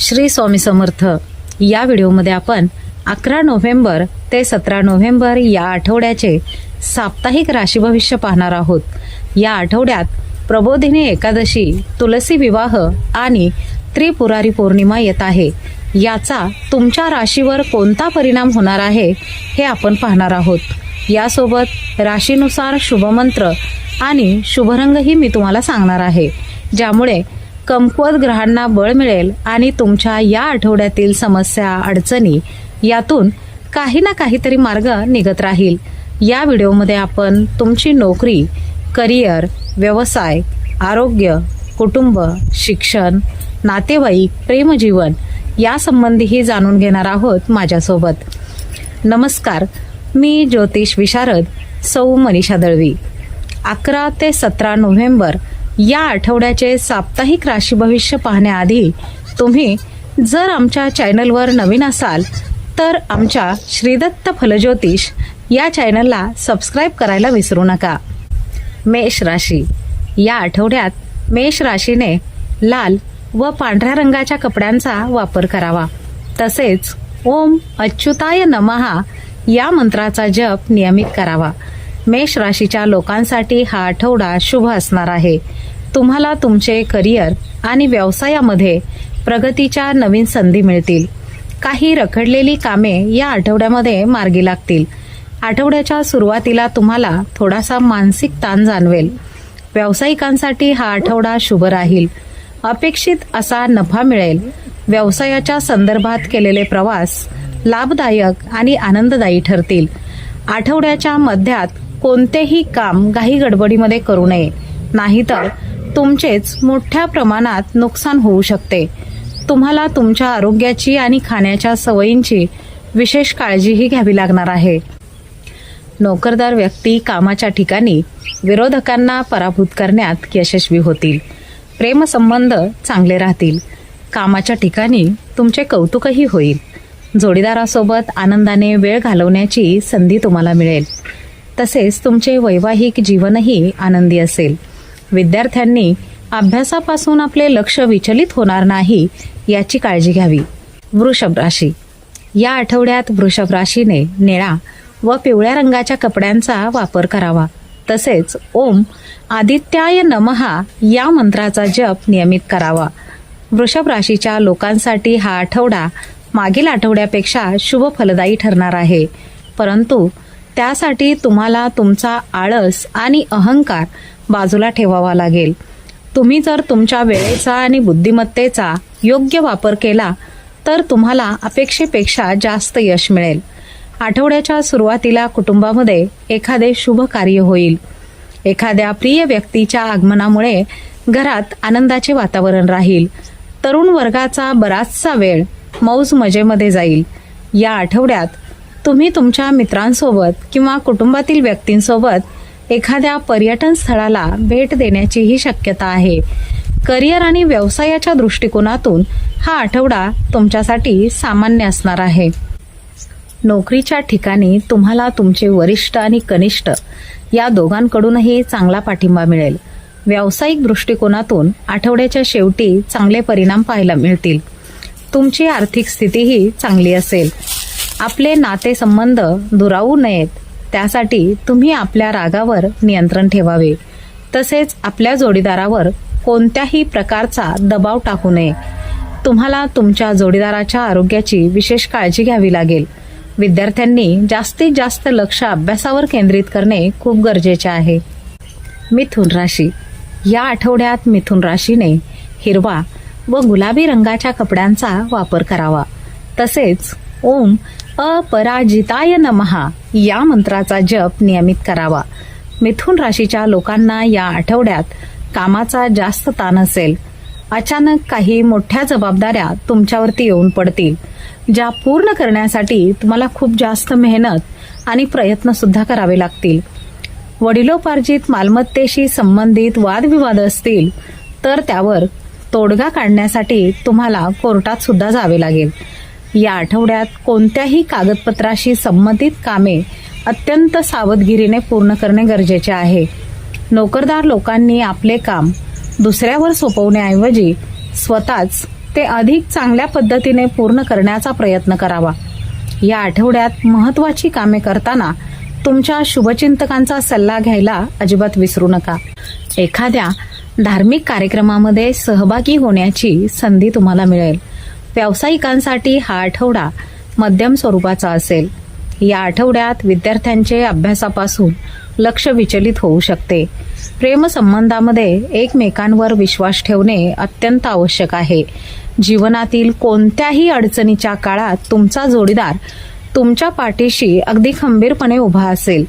श्री स्वामी समर्थ. या व्हिडिओमध्ये आपण अकरा नोव्हेंबर ते सतरा नोव्हेंबर या आठवड्याचे साप्ताहिक राशी भविष्य पाहणार आहोत. या आठवड्यात प्रबोधिनी एकादशी तुलसी विवाह आणि त्रिपुरारी पौर्णिमा येत आहे. याचा तुमच्या राशीवर कोणता परिणाम होणार आहे हे आपण पाहणार आहोत. यासोबत राशीनुसार शुभमंत्र आणि शुभरंगही मी तुम्हाला सांगणार आहे. ज्यामुळे कमकुवत ग्रहांना बळ मिळेल आणि तुमच्या या आठवड्यातील समस्या अडचणी यातून काही ना काहीतरी मार्ग निघत राहील. या व्हिडिओमध्ये आपण तुमची नोकरी करिअर व्यवसाय आरोग्य कुटुंब शिक्षण नातेवाईक प्रेमजीवन यासंबंधीही जाणून घेणार आहोत माझ्यासोबत. नमस्कार मी ज्योतिष विशारद सौ मनीषा दळवी. अकरा ते सतरा नोव्हेंबर या आठवड्याचे साप्ताहिक राशी भविष्य पाहण्याआधी तुम्ही जर आमच्या चॅनलवर नवीन असाल तर आमच्या श्रीदत्त फलज्योतिष या चॅनलला सबस्क्राईब करायला विसरू नका. मेष राशी. या आठवड्यात मेष राशीने लाल व पांढऱ्या रंगाच्या कपड्यांचा वापर करावा. तसेच ओम अच्युताय नमहा या मंत्राचा जप नियमित करावा. मेष राशीच्या लोकांसाठी हा आठवडा शुभ असणार आहे. तुम्हाला तुमचे करिअर आणि व्यवसायामध्ये प्रगतीच्या नवीन संधी मिळतील. काही रखडलेली कामे या आठवड्यामध्ये मार्गी लागतील. आठवड्याच्या सुरुवातीला तुम्हाला थोडासा मानसिक ताण जाणवेल. व्यावसायिकांसाठी हा आठवडा शुभ राहील. अपेक्षित असा नफा मिळेल. व्यवसायाच्या संदर्भात केलेले प्रवास लाभदायक आणि आनंददायी ठरतील. आठवड्याच्या मध्यात कोणतेही काम घाई गडबडीमध्ये करू नये. नाहीतर तुमचेच मोठ्या प्रमाणात नुकसान होऊ शकते. तुम्हाला तुमच्या आरोग्याची आणि खाण्याच्या सवयींची विशेष काळजीही घ्यावी लागणार आहे. नोकरदार व्यक्ती कामाच्या ठिकाणी विरोधकांना पराभूत करण्यात यशस्वी होतील. प्रेमसंबंध चांगले राहतील. कामाच्या ठिकाणी तुमचे कौतुकही होईल. जोडीदारासोबत आनंदाने वेळ घालवण्याची संधी तुम्हाला मिळेल. तसेच तुमचे वैवाहिक जीवनही आनंदी असेल. विद्यार्थ्यांनी अभ्यासापासून आपले लक्ष विचलित होणार नाही याची काळजी घ्यावी. वृषभ राशी. या आठवड्यात वृषभ राशीने निळा व पिवळ्या रंगाच्या कपड्यांचा वापर करावा. तसेच ओम आदित्याय नमहा या मंत्राचा जप नियमित करावा. वृषभ राशीच्या लोकांसाठी हा आठवडा मागील आठवड्यापेक्षा शुभ फलदायी ठरणार आहे. परंतु त्यासाठी तुम्हाला तुमचा आळस आणि अहंकार बाजूला ठेवावा लागेल. तुम्ही जर तुमच्या वेळेचा आणि बुद्धिमत्तेचा योग्य वापर केला तर तुम्हाला अपेक्षेपेक्षा जास्त यश मिळेल. आठवड्याच्या सुरुवातीला कुटुंबामध्ये एखादे शुभ कार्य होईल. एखाद्या प्रिय व्यक्तीच्या आगमनामुळे घरात आनंदाचे वातावरण राहील. तरुण वर्गाचा बराचसा वेळ मौज मजेमध्ये जाईल. या आठवड्यात तुम्ही तुमच्या मित्रांसोबत किंवा कुटुंबातील व्यक्तींसोबत एखाद्या पर्यटन स्थळाला भेट देण्याचीही शक्यता आहे. करिअर आणि व्यवसायाच्या दृष्टिकोनातून हा आठवडा तुमच्यासाठी सामान्य असणार आहे. नोकरीच्या ठिकाणी तुम्हाला तुमचे वरिष्ठ आणि कनिष्ठ या दोघांकडूनही चांगला पाठिंबा मिळेल. व्यावसायिक दृष्टिकोनातून आठवड्याच्या शेवटी चांगले परिणाम पाहायला मिळतील. तुमची आर्थिक स्थितीही चांगली असेल. आपले नातेसंबंध दुरावू नयेत. त्यासाठी तुम्ही आपल्या रागावर नियंत्रण ठेवावे. तसेच आपल्या जोडीदारावर कोणत्याही प्रकारचा दबाव टाकू नये. तुम्हाला तुमच्या जोडीदाराच्या आरोग्याची विशेष काळजी घ्यावी लागेल. विद्यार्थ्यांनी जास्तीत जास्त लक्ष अभ्यासावर केंद्रित करणे खूप गरजेचे आहे. मिथुन राशी. या आठवड्यात मिथुन राशीने हिरवा व गुलाबी रंगाच्या कपड्यांचा वापर करावा. तसेच ओम अपराजिताय नमहा या मंत्राचा जप नियमित करावा. मिथुन राशीच्या लोकांना या आठवड्यात कामाचा जास्त ताण असेल. अचानक काही मोठ्या जबाबदाऱ्या तुमच्यावरती येऊन पडतील. ज्या पूर्ण करण्यासाठी तुम्हाला खूप जास्त मेहनत आणि प्रयत्न सुद्धा करावे लागतील. वडिलोपार्जित मालमत्तेशी संबंधित वादविवाद असतील तर त्यावर तोडगा काढण्यासाठी तुम्हाला कोर्टात सुद्धा जावे लागेल. या आठवड्यात कोणत्याही कागदपत्राशी संबंधित कामे अत्यंत सावधगिरीने पूर्ण करणे गरजेचे आहे. नोकरदार लोकांनी आपले काम दुसऱ्यावर सोपवण्याऐवजी स्वतःच ते अधिक चांगल्या पद्धतीने पूर्ण करण्याचा प्रयत्न करावा. या आठवड्यात महत्वाची कामे करताना तुमच्या शुभचिंतकांचा सल्ला घ्यायला अजिबात विसरू नका. एखाद्या धार्मिक कार्यक्रमामध्ये सहभागी होण्याची संधी तुम्हाला मिळेल. व्यावसायिकांसाठी हा आठवडा मध्यम स्वरूपाचा असेल. या आठवड्यात विद्यार्थ्यांचे अभ्यासापासून लक्ष विचलित होऊ शकते. प्रेमसंबंधामध्ये एकमेकांवर विश्वास ठेवणे अत्यंत आवश्यक आहे. जीवनातील कोणत्याही अडचणीच्या काळात तुमचा जोडीदार तुमच्या पाठीशी अगदी खंबीरपणे उभा असेल.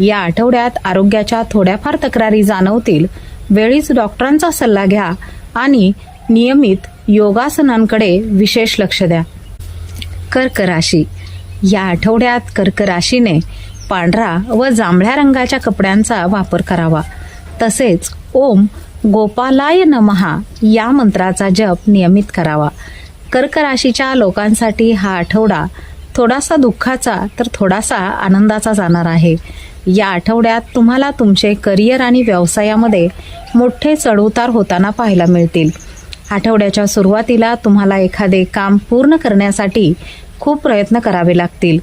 या आठवड्यात आरोग्याच्या थोड्याफार तक्रारी जाणवतील. वेळीच डॉक्टरांचा सल्ला घ्या आणि नियमित योगासनांकडे विशेष लक्ष द्या. कर्क राशी या आठवड्यात कर्क राशीने पांढरा व जांभळ्या रंगाच्या कपड्यांचा वापर करावा. तसेच ओम गोपालाय नमहा या मंत्राचा जप नियमित करावा. कर्क राशीच्या लोकांसाठी हा आठवडा थोडासा दुःखाचा तर थोडासा आनंदाचा जाणार आहे. या आठवड्यात तुम्हाला तुमचे करिअर आणि व्यवसायामध्ये मोठे चढउतार होताना पाहायला मिळतील. आठवड्याच्या सुरुवातीला तुम्हाला एखादे काम पूर्ण करण्यासाठी खूप प्रयत्न करावे लागतील.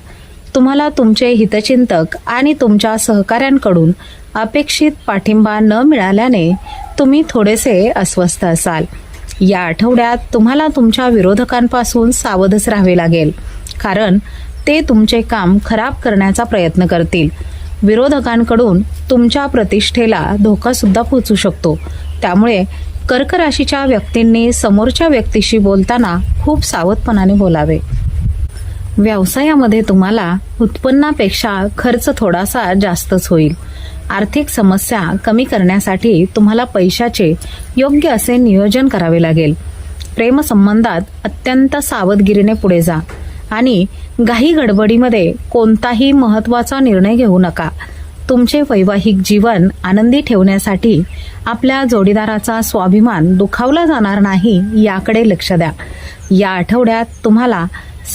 तुम्हाला तुमचे हितचिंतक आणि तुमच्या सहकाऱ्यांकडून अपेक्षित पाठिंबा न मिळाल्याने तुम्ही थोडेसे अस्वस्थ असाल. या आठवड्यात तुम्हाला तुमच्या विरोधकांपासून सावधच राहावे लागेल. कारण ते तुमचे काम खराब करण्याचा प्रयत्न करतील. विरोधकांकडून तुमच्या प्रतिष्ठेला धोकासुद्धा पोचू शकतो. त्यामुळे कर्क राशीच्या व्यक्तींनी समोरच्या व्यक्तीशी बोलताना खूप सावधपणाने बोलावे. व्यवसायामध्ये तुम्हाला उत्पन्नापेक्षा खर्च थोडासा जास्तच होईल. आर्थिक समस्या कमी करण्यासाठी तुम्हाला पैशाचे योग्य असे नियोजन करावे लागेल. प्रेमसंबंधात अत्यंत सावधगिरीने पुढे जा आणि घाई गडबडीमध्ये कोणताही महत्त्वाचा निर्णय घेऊ नका. तुमचे वैवाहिक जीवन आनंदी ठेवण्यासाठी आपल्या जोडीदाराचा स्वाभिमान दुखावला जाणार नाही याकडे लक्ष द्या. या आठवड्यात तुम्हाला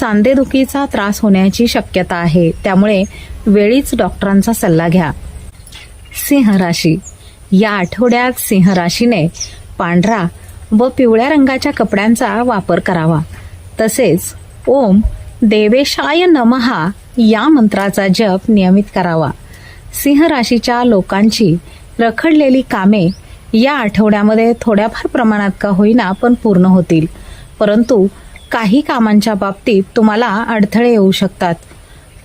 सांधेदुखीचा त्रास होण्याची शक्यता आहे. त्यामुळे वेळीच डॉक्टरांचा सल्ला घ्या. सिंह राशी. या आठवड्यात सिंह राशीने पांढरा व पिवळ्या रंगाच्या कपड्यांचा वापर करावा. तसेच ओम देवेशाय नमहा या मंत्राचा जप नियमित करावा. सिंह राशीच्या लोकांची रखडलेली कामे या आठवड्यामध्ये थोड्याफार प्रमाणात का होईना पण पूर्ण होतील. परंतु काही कामांच्या बाबतीत तुम्हाला अडथळे येऊ शकतात.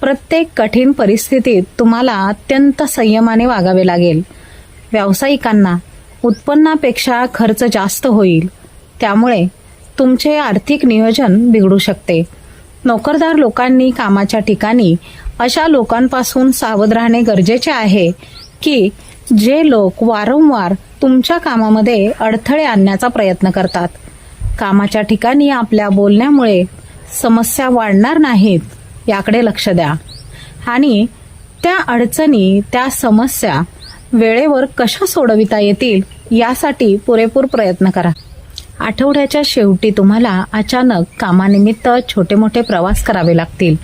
प्रत्येक कठीण परिस्थितीत तुम्हाला अत्यंत संयमाने वागावे लागेल. व्यावसायिकांना उत्पन्नापेक्षा खर्च जास्त होईल. त्यामुळे तुमचे आर्थिक नियोजन बिघडू शकते. नोकरदार लोकांनी कामाच्या ठिकाणी अशा लोकांपासून सावध राहणे गरजेचे आहे की जे लोक वारंवार तुमच्या कामामध्ये अडथळे आणण्याचा प्रयत्न करतात. कामाच्या ठिकाणी आपल्या बोलण्यामुळे समस्या वाढणार नाहीत याकडे लक्ष द्या. आणि त्या अडचणी त्या समस्या वेळेवर कशा सोडविता येतील यासाठी पुरेपूर प्रयत्न करा. आठवड्याच्या शेवटी तुम्हाला अचानक कामानिमित्त छोटे मोठे प्रवास करावे लागतील.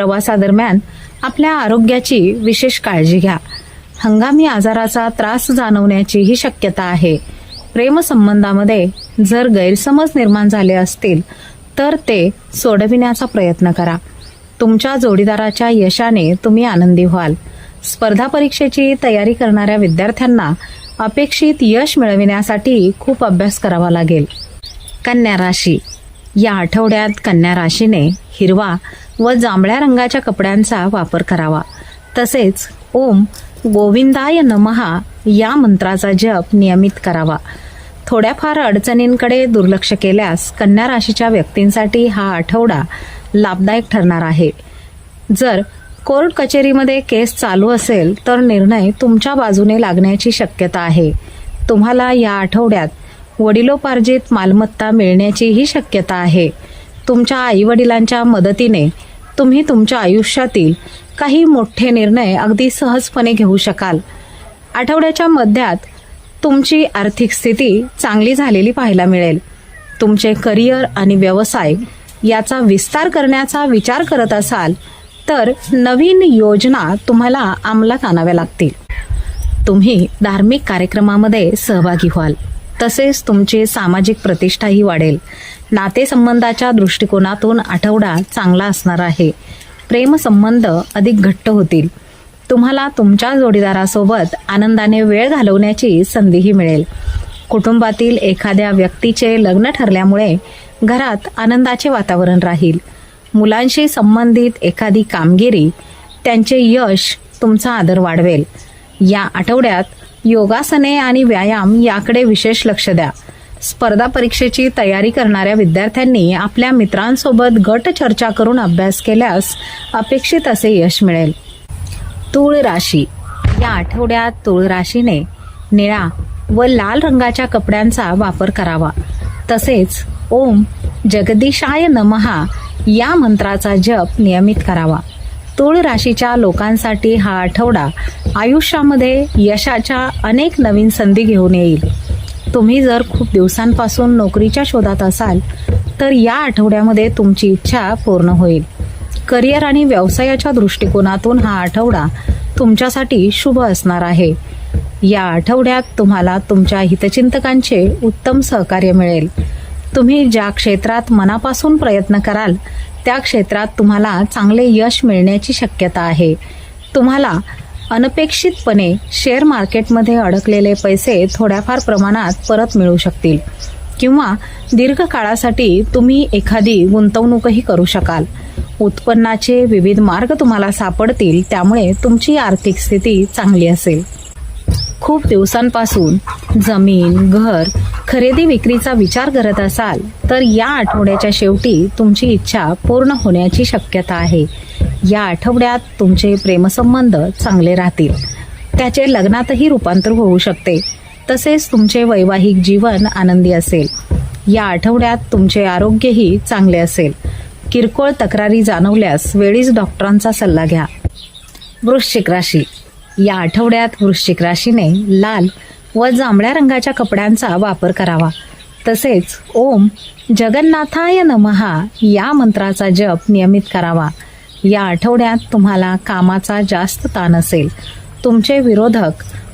प्रवासादरम्यान आपल्या आरोग्याची विशेष काळजी घ्या. हंगामी आजाराचा त्रास जाणवण्याचीही शक्यता आहे. प्रेमसंबंधामध्ये जर गैरसमज निर्माण झाले असतील तर ते सोडविण्याचा प्रयत्न करा. तुमच्या जोडीदाराच्या यशाने तुम्ही आनंदी व्हाल. स्पर्धा परीक्षेची तयारी करणाऱ्या विद्यार्थ्यांना अपेक्षित यश मिळविण्यासाठी खूप अभ्यास करावा लागेल. कन्या राशी. या आठवड्यात कन्या राशीने हिरवा व जांभळ्या रंगाच्या कपड्यांचा वापर करावा. तसेच ओम गोविंदाय नमहा या मंत्राचा जप नियमित करावा. थोड्याफार अडचणींकडे दुर्लक्ष केल्यास कन्या राशीच्या व्यक्तींसाठी हा आठवडा लाभदायक ठरणार आहे. जर कोर्ट कचेरीमध्ये केस चालू असेल तर निर्णय तुमच्या बाजूने लागण्याची शक्यता आहे. तुम्हाला या आठवड्यात वडिलोपार्जित मालमत्ता मिळण्याचीही शक्यता आहे. तुमच्या आईवडिलांच्या मदतीने तुम्ही तुमच्या आयुष्यातील काही मोठे निर्णय अगदी सहजपणे घेऊ शकाल. आठवड्याच्या मध्यात तुमची आर्थिक स्थिती चांगली झालेली पाहायला मिळेल. तुमचे करिअर आणि व्यवसाय याचा विस्तार करण्याचा विचार करत असाल तर नवीन योजना तुम्हाला अंमलात आणाव्या लागतील. तुम्ही धार्मिक कार्यक्रमामध्ये सहभागी व्हाल. तसेच तुमची सामाजिक प्रतिष्ठाही वाढेल. नातेसंबंधाच्या दृष्टिकोनातून आठवडा चांगला असणार आहे. प्रेमसंबंध अधिक घट्ट होतील. तुम्हाला तुमच्या जोडीदारासोबत आनंदाने वेळ घालवण्याची संधीही मिळेल. कुटुंबातील एखाद्या व्यक्तीचे लग्न ठरल्यामुळे घरात आनंदाचे वातावरण राहील. मुलांशी संबंधित एखादी कामगिरी त्यांचे यश तुमचा आदर वाढवेल. या आठवड्यात योगासने आणि व्यायाम याकडे विशेष लक्ष द्या. स्पर्धा परीक्षेची तयारी करणाऱ्या विद्यार्थ्यांनी आपल्या मित्रांसोबत गट चर्चा करून अभ्यास केल्यास अपेक्षित असे यश मिळेल. तूळ राशी. या आठवड्यात तूळ राशीने निळा व लाल रंगाच्या कपड्यांचा वापर करावा. तसेच ओम जगदीशाय नमहा या मंत्राचा जप नियमित करावा. तूळ राशीच्या लोकांसाठी हा आठवडा आयुष्यामध्ये यशाच्या अनेक नवीन संधी घेऊन येईल. तुम्ही जर खूप दिवसांपासून नोकरीच्या शोधात असाल तर या आठवड्यामध्ये तुमची इच्छा पूर्ण होईल. करिअर आणि व्यवसायाच्या दृष्टिकोनातून हा आठवडा तुमच्यासाठी शुभ असणार आहे. या आठवड्यात तुम्हाला तुमच्या हितचिंतकांचे उत्तम सहकार्य मिळेल. तुम्ही ज्या क्षेत्रात मनापासून प्रयत्न कराल त्या क्षेत्रात तुम्हाला चांगले यश मिळण्याची शक्यता आहे. तुम्हाला अनपेक्षितपणे शेअर मार्केटमध्ये अडकलेले पैसे थोड्याफार प्रमाणात परत मिळू शकतील. किंवा दीर्घकाळासाठी तुम्ही एखादी गुंतवणूकही करू शकाल. उत्पन्नाचे विविध मार्ग तुम्हाला सापडतील त्यामुळे तुमची आर्थिक स्थिती चांगली असेल. खूप दिवसांपासून जमीन घर खरेदी विक्रीचा विचार करत असाल तर या आठवड्याच्या शेवटी तुमची इच्छा पूर्ण होण्याची शक्यता आहे. या आठवड्यात तुमचे प्रेमसंबंध चांगले राहतील. त्याचे लग्नातही रूपांतर होऊ शकते. तसेच तुमचे वैवाहिक जीवन आनंदी असेल. या आठवड्यात तुमचे आरोग्यही चांगले असेल. किरकोळ तक्रारी जाणवल्यास वेळीच डॉक्टरांचा सल्ला घ्या. वृश्चिक राशी. या आठवड्यात वृश्चिक राशीने लाल व जांभळ्या रंगाच्या कपड्यांचा वापर करावा. तसेच ओम जगन्नाथाय नमहा या मंत्राचा जप नियमित करावा. या आठवड्यात तुम्हाला कामाचा जास्त ताण असेल. तुमचे विरोधक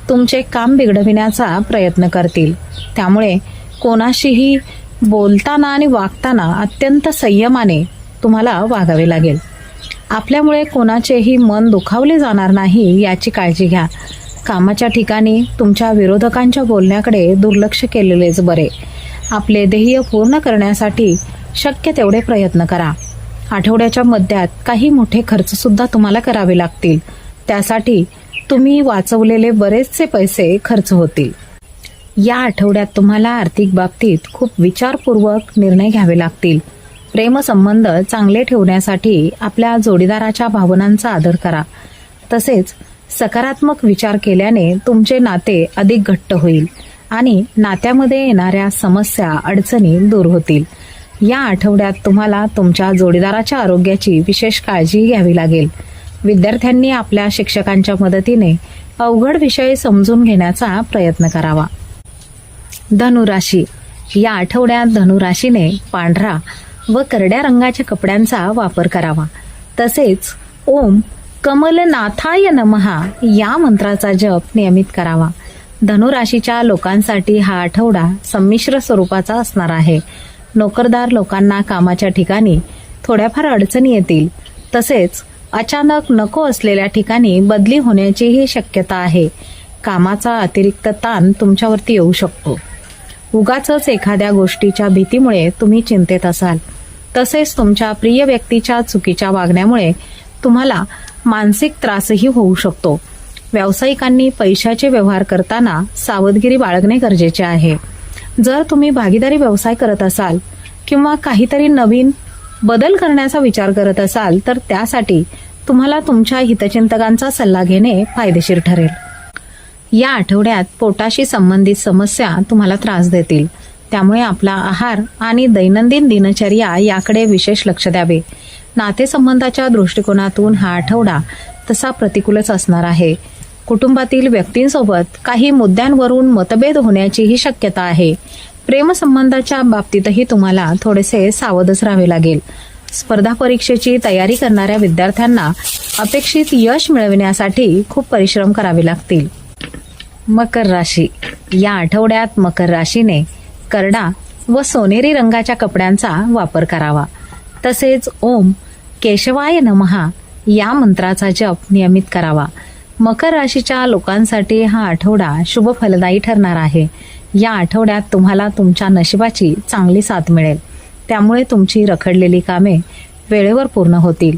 तुमचे काम बिघडविण्याचा प्रयत्न करतील. त्यामुळे कोणाशीही बोलताना आणि वागताना अत्यंत संयमाने तुम्हाला वागावे लागेल. आपल्यामुळे कोणाचेही मन दुखावले जाणार नाही याची काळजी घ्या. कामाच्या ठिकाणी तुमच्या विरोधकांच्या बोलण्याकडे दुर्लक्ष केलेलेच बरे. आपले ध्येय पूर्ण करण्यासाठी शक्य तेवढे प्रयत्न करा. आठवड्याच्या मध्यात काही मोठे खर्च सुद्धा तुम्हाला करावे लागतील. त्यासाठी तुम्ही वाचवलेले बरेचसे पैसे खर्च होतील. या आठवड्यात तुम्हाला आर्थिक बाबतीत खूप विचारपूर्वक निर्णय घ्यावे लागतील. प्रेमसंबंध चांगले ठेवण्यासाठी आपल्या जोडीदाराच्या भावनांचा आदर करा. तसेच सकारात्मक विचार केल्याने तुमचे नाते अधिक घट्ट होईल आणि नात्यामध्ये येणाऱ्या समस्या अडचणी दूर होतील. या आठवड्यात तुम्हाला तुमच्या जोडीदाराच्या आरोग्याची विशेष काळजी घ्यावी लागेल. विद्यार्थ्यांनी आपल्या शिक्षकांच्या मदतीने अवघड विषय समजून घेण्याचा प्रयत्न करावा. धनुराशी. या आठवड्यात धनुराशीने पांढरा व करड्या रंगाच्या कपड्यांचा वापर करावा. तसेच ओम कमलनाथाय नमहा या मंत्राचा जप नियमित करावा. धनुराशीच्या लोकांसाठी हा आठवडा संमिश्र स्वरूपाचा असणार आहे. नोकरदार लोकांना कामाच्या ठिकाणी थोड्याफार अडचणी येतील. तसेच अचानक नको असलेल्या ठिकाणी बदली होण्याचीही शक्यता आहे. कामाचा अतिरिक्त ताण तुमच्यावरती येऊ शकतो. उगाच एखाद्या गोष्टीच्या भीतीमुळे तुम्ही चिंतेत असाल. तसेच तुमच्या प्रिय व्यक्तीच्या चुकीच्या वागण्यामुळे तुम्हाला मानसिक त्रासही होऊ शकतो. व्यावसायिकांनी पैशाचे व्यवहार करताना सावधगिरी बाळगणे गरजेचे आहे. जर तुम्ही भागीदारी व्यवसाय करत असाल किंवा काहीतरी नवीन बदल करण्याचा विचार करत असाल तर त्यासाठी तुम्हाला तुमच्या हितचिंतकांचा सल्ला घेणे फायदेशीर ठरेल. या आठवड्यात पोटाशी संबंधित समस्या तुम्हाला त्रास देतील. त्यामुळे आपला आहार आणि दैनंदिन दिनचर्या याकडे विशेष लक्ष द्यावे. नातेसंबंधाच्या दृष्टिकोनातून हा आठवडा तसा प्रतिकूलच असणार आहे. कुटुंबातील व्यक्तींसोबत काही मुद्द्यांवरून मतभेद होण्याचीही शक्यता आहे. प्रेमसंबंधाच्या बाबतीतही तुम्हाला थोडेसे सावधच राहावे लागेल. स्पर्धा परीक्षेची तयारी करणाऱ्या विद्यार्थ्यांना अपेक्षित यश मिळविण्यासाठी खूप परिश्रम करावे लागतील. मकर राशी. या आठवड्यात मकर राशीने करडा व सोनेरी रंगाच्या कपड्यांचा वापर करावा. तसेच ओम केशवाय नमहा या मंत्राचा जप नियमित करावा. मकर राशीच्या लोकांसाठी हा आठवडा शुभ फलदायी ठरणार आहे. या आठवड्यात तुम्हाला तुमच्या नशिबाची चांगली साथ मिळेल. त्यामुळे तुमची रखडलेली कामे वेळेवर पूर्ण होतील.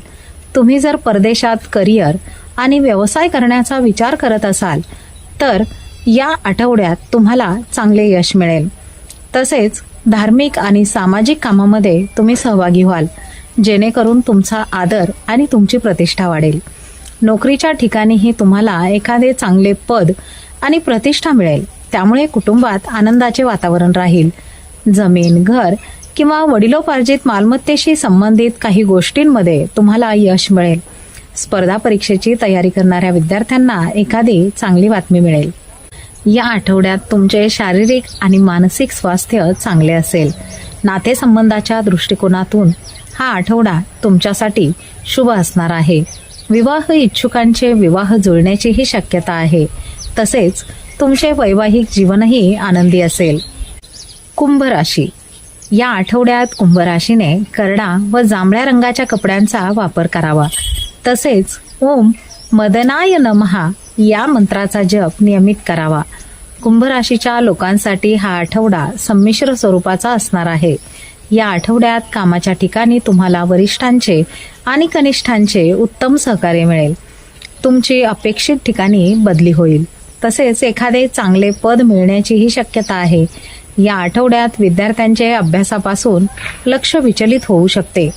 तुम्ही जर परदेशात करिअर आणि व्यवसाय करण्याचा विचार करत असाल तर या आठवड्यात तुम्हाला चांगले यश मिळेल. तसेच धार्मिक आणि सामाजिक कामामध्ये तुम्ही सहभागी व्हाल. जेणेकरून तुमचा आदर आणि तुमची प्रतिष्ठा वाढेल. नोकरीच्या ठिकाणीही तुम्हाला एखादे चांगले पद आणि प्रतिष्ठा मिळेल. त्यामुळे कुटुंबात आनंदाचे वातावरण राहील. जमीन घर किंवा वडिलोपार्जित मालमत्तेशी संबंधित काही गोष्टींमध्ये तुम्हाला यश मिळेल. स्पर्धा परीक्षेची तयारी करणाऱ्या विद्यार्थ्यांना एखादी चांगली बातमी मिळेल. या आठवड्यात तुमचे शारीरिक आणि मानसिक स्वास्थ्य चांगले असेल. नातेसंबंधाच्या दृष्टिकोनातून हा आठवडा तुमच्यासाठी शुभ असणार आहे. विवाह इच्छुकांचे विवाह जुळण्याचीही शक्यता आहे. तसेच तुमचे वैवाहिक जीवनही आनंदी असेल. कुंभ राशी. या आठवड्यात कुंभ राशीने करडा व जांभळ्या रंगाच्या कपड्यांचा वापर करावा. तसेच ओम मदनाय नमहा या मंत्राचा जप नियमित करावा. कुंभ राशीच्या लोकांसाठी हा आठवडा संमिश्र स्वरूपाचा असणार आहे. या आठवड्यात कामाच्या ठिकाणी तुम्हाला वरिष्ठांचे आणि कनिष्ठांचे उत्तम सहकार्य मिळेल. तुमची अपेक्षित ठिकाणी बदली होईल. तसेच एखादे चांगले पद मिळण्याचीही शक्यता आहे. या आठवड्यात विद्यार्थ्यांचे अभ्यासापासून लक्ष विचलित होऊ शकते.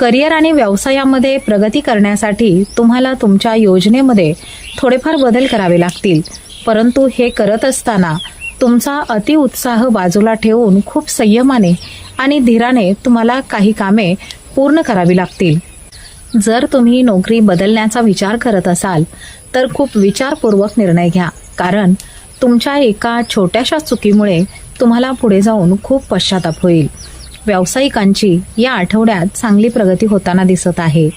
करिअर आणि व्यवसायामध्ये प्रगती करण्यासाठी तुम्हाला तुमच्या योजनेमध्ये थोडेफार बदल करावे लागतील. परंतु हे करत असताना तुमचा अतिउत्साह बाजूला ठेवून खूप संयमाने आणि धीराने तुम्हाला काही कामे पूर्ण करावी लागतील. जर तुम्ही नोकरी बदलण्याचा विचार करत असाल तर खूप विचारपूर्वक निर्णय घ्या. कारण तुमच्या एका छोट्याशा चुकीमुळे तुम्हाला पुढे जाऊन खूप पश्चाताप होईल. व्यावसायिकांची या आठवड्यात चांगली प्रगती होताना दिसत आहे.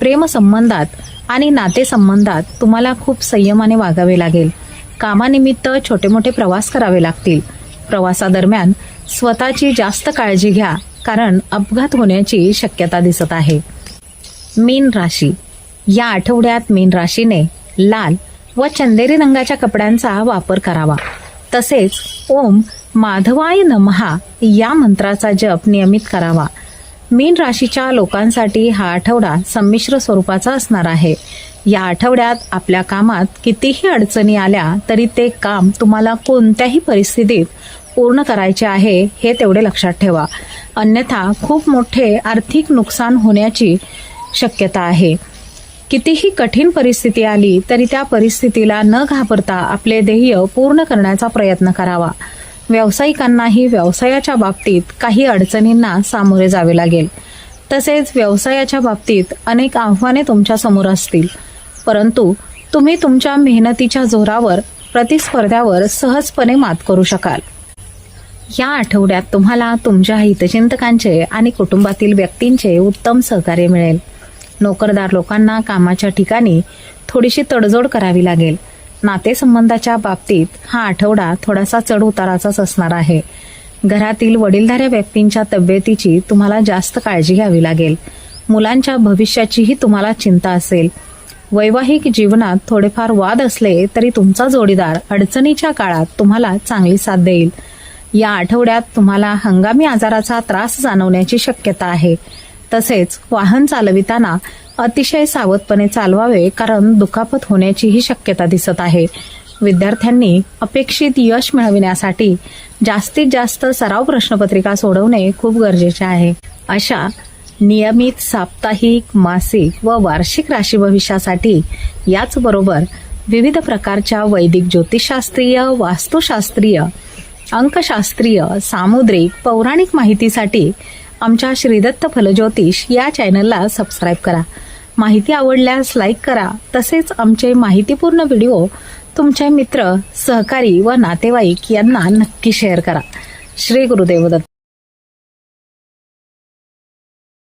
प्रेमसंबंधात आणि नातेसंबंधात तुम्हाला खूप संयमाने वागावे लागेल. कामानिमित्त छोटे मोठे प्रवास करावे लागतील. प्रवासादरम्यान स्वतःची जास्त काळजी घ्या कारण अपघात होण्याची शक्यता दिसत आहे. मीन राशी. या आठवड्यात मीन राशीने लाल व चंदेरी रंगाच्या कपड्यांचा वापर करावा. तसेच ओम माधवाय नमहा या मंत्राचा जप नियमित करावा. मीन राशीच्या लोकांसाठी हा आठवडा संमिश्र स्वरूपाचा असणार आहे. या आठवड्यात आपल्या कामात कितीही अडचणी आल्या तरी ते काम तुम्हाला कोणत्याही परिस्थितीत पूर्ण करायचे आहे हे तेवढे लक्षात ठेवा. अन्यथा खूप मोठे आर्थिक नुकसान होण्याची शक्यता आहे. कितीही कठीण परिस्थिती आली तरी त्या परिस्थितीला न घाबरता आपले ध्येय पूर्ण करण्याचा प्रयत्न करावा. व्यावसायिकांनाही व्यवसायाच्या बाबतीत काही अडचणींना सामोरे जावे लागेल. तसेच व्यवसायाच्या बाबतीत अनेक आव्हाने तुमच्यासमोर असतील. परंतु तुम्ही तुमच्या मेहनतीच्या जोरावर प्रतिस्पर्ध्यावर सहजपणे मात करू शकाल. या आठवड्यात तुम्हाला तुमच्या हितचिंतकांचे आणि कुटुंबातील व्यक्तींचे उत्तम सहकार्य मिळेल. नोकरदार लोकांना कामाच्या ठिकाणी थोडीशी तडजोड करावी लागेल. नातेसंबंधाच्या बाबतीत हा आठवडा थोडासा चढ उताराचाच असणार आहे. घरातील वडीलधाऱ्या व्यक्तींच्या तब्येतीची तुम्हाला जास्त काळजी घ्यावी लागेल. मुलांच्या भविष्याचीही तुम्हाला चिंता असेल. वैवाहिक जीवनात थोडेफार वाद असले तरी तुमचा जोडीदार अडचणीच्या काळात तुम्हाला चांगली साथ देईल. या आठवड्यात तुम्हाला हंगामी आजाराचा त्रास जाणवण्याची शक्यता आहे. तसेच वाहन चालविताना अतिशय सावधपणे चालवावे कारण दुखापत होण्याचीही शक्यता दिसत आहे. विद्यार्थ्यांनी अपेक्षित यश मिळविण्यासाठी जास्तीत जास्त सराव प्रश्नपत्रिका सोडवणे खूप गरजेचे आहे. अशा नियमित साप्ताहिक मासिक व वार्षिक राशी भविष्यासाठी याचबरोबर विविध प्रकारच्या वैदिक ज्योतिषशास्त्रीय वास्तुशास्त्रीय अंकशास्त्रीय सामुद्रिक पौराणिक माहितीसाठी आमच्या श्रीदत्त फलज्योतिष या चॅनलला सबस्क्राईब करा. माहिती आवडल्यास लाईक करा. तसेच आमचे माहितीपूर्ण व्हिडिओ तुमचे मित्र सहकारी व नातेवाईक यांना नक्की शेअर करा. श्री गुरुदेव दत्त.